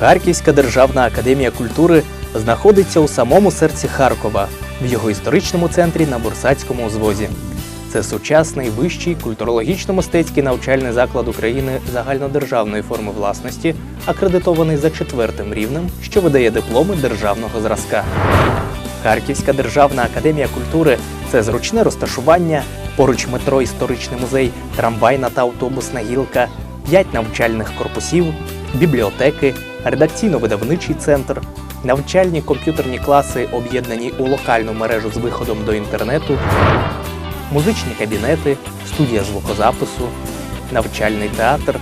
Харківська державна академія культури знаходиться у самому серці Харкова, в його історичному центрі на Бурсацькому узвозі. Це сучасний вищий культурологічно-мистецький навчальний заклад України загальнодержавної форми власності, акредитований за четвертим рівнем, що видає дипломи державного зразка. Харківська державна академія культури це зручне розташування, поруч метро історичний музей, трамвайна та автобусна гілка, п'ять навчальних корпусів, бібліотеки, редакційно-видавничий центр, навчальні комп'ютерні класи, об'єднані у локальну мережу з виходом до інтернету, музичні кабінети, студія звукозапису, навчальний театр,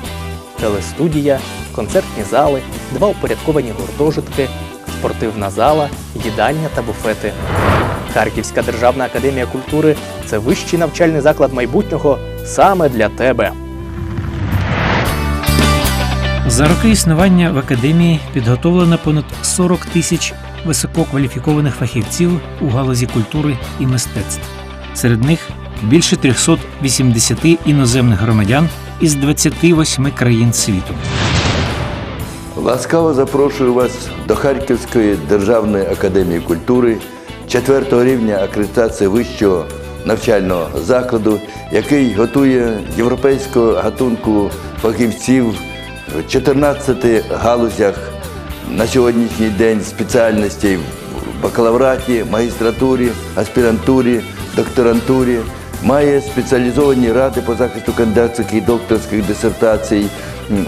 телестудія, концертні зали, два упорядковані гуртожитки, спортивна зала, їдальня та буфети. Харківська державна академія культури це вищий навчальний заклад майбутнього саме для тебе. За роки існування в академії підготовлено понад 40 тисяч висококваліфікованих фахівців у галузі культури і мистецтв. Серед них більше 380 іноземних громадян із 28 країн світу. Ласкаво запрошую вас до Харківської державної академії культури четвертого рівня акредитації вищого навчального закладу, який готує європейського гатунку фахівців в 14 галузях на сьогоднішній день спеціальностей в бакалавраті, магістратурі, аспірантурі, докторантурі. Має спеціалізовані ради по захисту кандидатських і докторських дисертацій,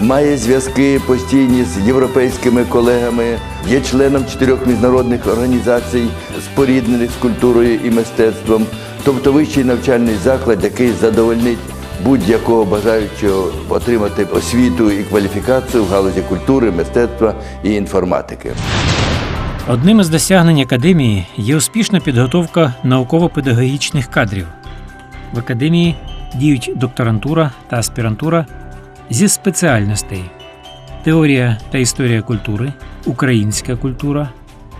має зв'язки постійні з європейськими колегами, є членом чотирьох міжнародних організацій, споріднених з культурою і мистецтвом, тобто вищий навчальний заклад, який задовольнить будь-якого бажаючого отримати освіту і кваліфікацію в галузі культури, мистецтва і інформатики. Одним із досягнень академії є успішна підготовка науково-педагогічних кадрів. В академії діють докторантура та аспірантура зі спеціальностей: теорія та історія культури, українська культура,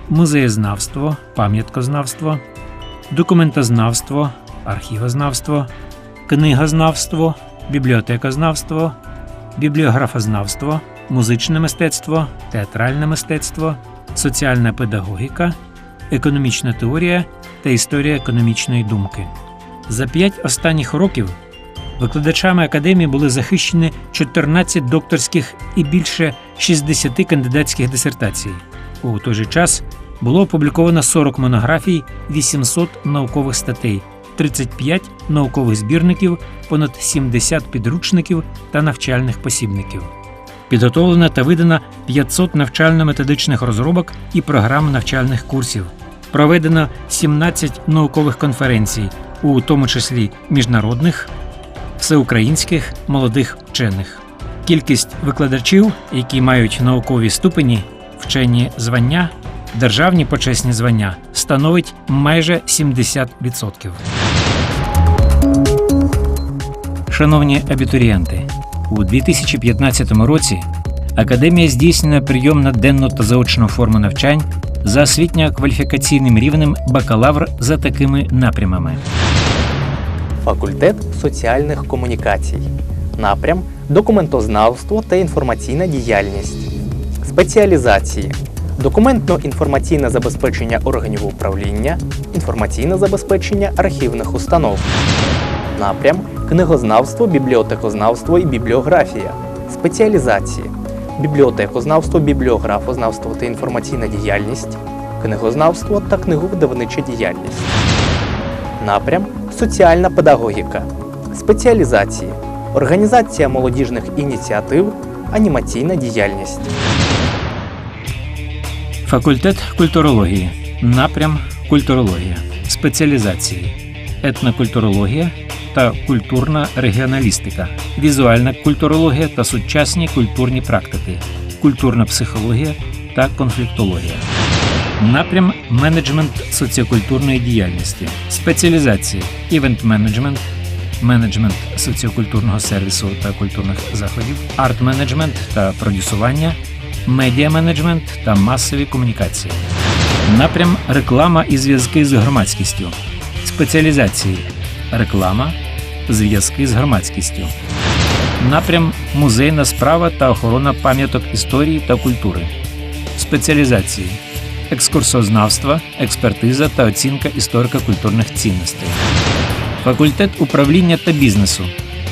музеєзнавство, пам'яткознавство, документознавство, архівознавство, книгознавство, бібліотекознавство, бібліографознавство, музичне мистецтво, театральне мистецтво, соціальна педагогіка, економічна теорія та історія економічної думки. За п'ять останніх років викладачами академії були захищені 14 докторських і більше 60 кандидатських дисертацій. У той же час було опубліковано 40 монографій, 800 наукових статей, 35 наукових збірників, понад 70 підручників та навчальних посібників. Підготовлено та видано 500 навчально-методичних розробок і програм навчальних курсів. Проведено 17 наукових конференцій, у тому числі міжнародних, всеукраїнських молодих вчених. Кількість викладачів, які мають наукові ступені, вчені звання, державні почесні звання, становить майже 70%. Шановні абітурієнти, у 2015 році Академія здійснює прийом на денну та заочну форму навчань за освітньо-кваліфікаційним рівнем бакалавр за такими напрямами. Факультет соціальних комунікацій, напрям документознавство та інформаційна діяльність, спеціалізації, документно-інформаційне забезпечення органів управління, інформаційне забезпечення архівних установ, напрям книгознавство, бібліотекознавство і бібліографія, спеціалізації, бібліотекознавство, бібліографознавство та інформаційна діяльність, книгознавство та книговидавнича діяльність. Напрям соціальна педагогіка, спеціалізації, організація молодіжних ініціатив, анімаційна діяльність. Факультет культурології, напрям культурологія, спеціалізації, етнокультурологія та культурна регіоналістика, візуальна культурологія та сучасні культурні практики, культурна психологія та конфліктологія. Напрям менеджмент соціокультурної діяльності, спеціалізації, івент-менеджмент, менеджмент соціокультурного сервісу та культурних заходів, арт-менеджмент та продюсування, медіа-менеджмент та масові комунікації. Напрям реклама і зв'язки з громадськістю, спеціалізації, реклама, зв'язки з громадськістю. Напрям музейна справа та охорона пам'яток історії та культури. спеціалізації екскурсознавства, експертиза та оцінка історико-культурних цінностей, факультет управління та бізнесу,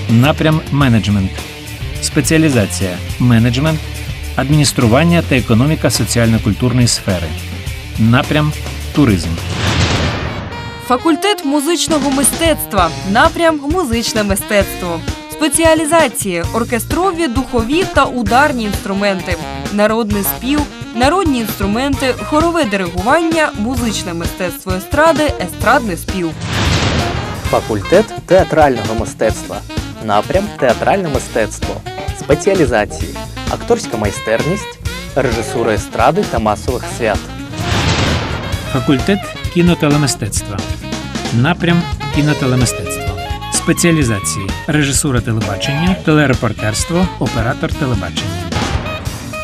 напрям менеджмент, спеціалізація менеджмент, адміністрування та економіка соціально-культурної сфери, напрям туризм. Факультет музичного мистецтва, напрям музичне мистецтво. Спеціалізації оркестрові, духові та ударні інструменти, народний спів, народні інструменти, хорове диригування, музичне мистецтво естради, естрадний спів. Факультет театрального мистецтва, напрям театральне мистецтво, спеціалізації, акторська майстерність, режисура естради та масових свят. Факультет кінотелемистецтва. Напрям кінотелемистецтво. Спеціалізації режисура телебачення, телерепортерство, оператор телебачення.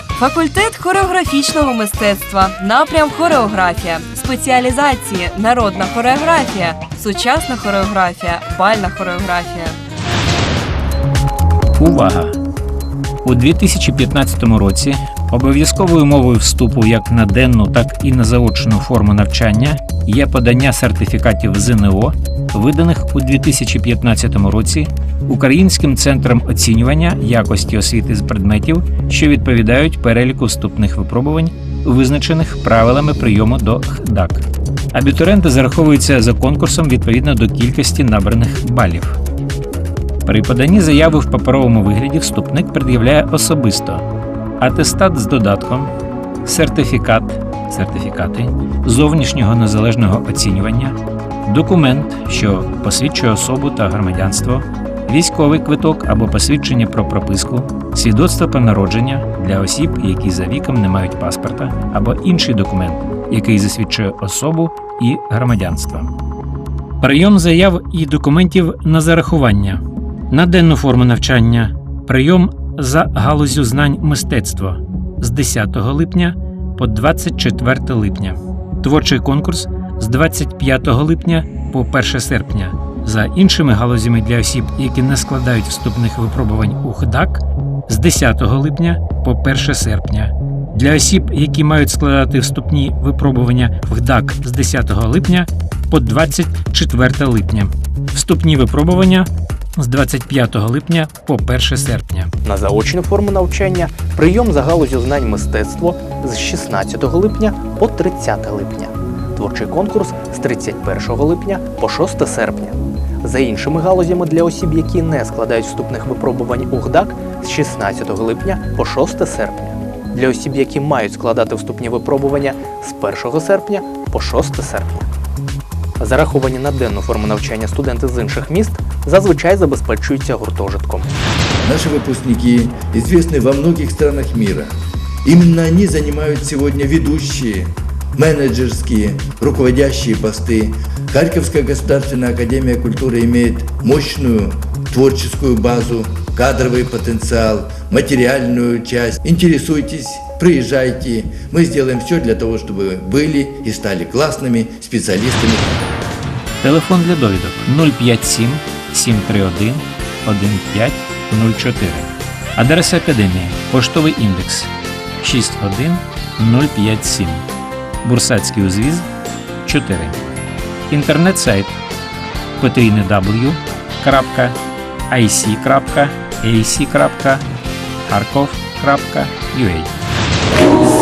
Факультет хореографічного мистецтва, напрям хореографія, спеціалізації народна хореографія, сучасна хореографія, бальна хореографія. Увага! У 2015 році обов'язковою мовою вступу як на денну, так і на заочну форму навчання є подання сертифікатів ЗНО, виданих у 2015 році Українським центром оцінювання якості освіти з предметів, що відповідають переліку вступних випробувань, визначених правилами прийому до ХДАК. Абітурієнти зараховуються за конкурсом відповідно до кількості набраних балів. При поданні заяви в паперовому вигляді вступник пред'являє особисто атестат з додатком, сертифікат, сертифікати зовнішнього незалежного оцінювання, документ, що посвідчує особу та громадянство, військовий квиток або посвідчення про прописку, свідоцтво про народження для осіб, які за віком не мають паспорта, або інший документ, який засвідчує особу і громадянство. Прийом заяв і документів на зарахування. На денну форму навчання. Прийом за галузю знань мистецтва з 10 липня по 24 липня, творчий конкурс з 25 липня по 1 серпня. За іншими галузями для осіб, які не складають вступних випробувань у ХДАК з 10 липня по 1 серпня. Для осіб, які мають складати вступні випробування в ГДАК з 10 липня по 24 липня. Вступні випробування з 25 липня по 1 серпня. На заочну форму навчання прийом за галузю знань мистецтво з 16 липня по 30 липня. Творчий конкурс з 31 липня по 6 серпня. За іншими галузями для осіб, які не складають вступних випробувань у ГДАК з 16 липня по 6 серпня. Для осіб, які мають складати вступні випробування з 1 серпня по 6 серпня. Зараховані на денну форму навчання студенти з інших міст зазвичай забезпечуються гуртожитком. Наши выпускники известны во многих странах мира. Именно они занимают сегодня ведущие, менеджерские, руководящие посты. Харьковская государственная академия культуры имеет мощную творческую базу, кадровый потенциал, материальную часть. Интересуйтесь, приезжайте. Мы сделаем все для того, чтобы вы были и стали классными специалистами. Телефон для довідок. 057 731 1504. Адреса академії. Поштовий індекс. 61057. Бурсацький узвіз. 4. Інтернет-сайт. Www.ic.ac.harkov.ua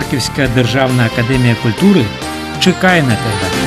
Харківська державна академія культури чекає на тебе.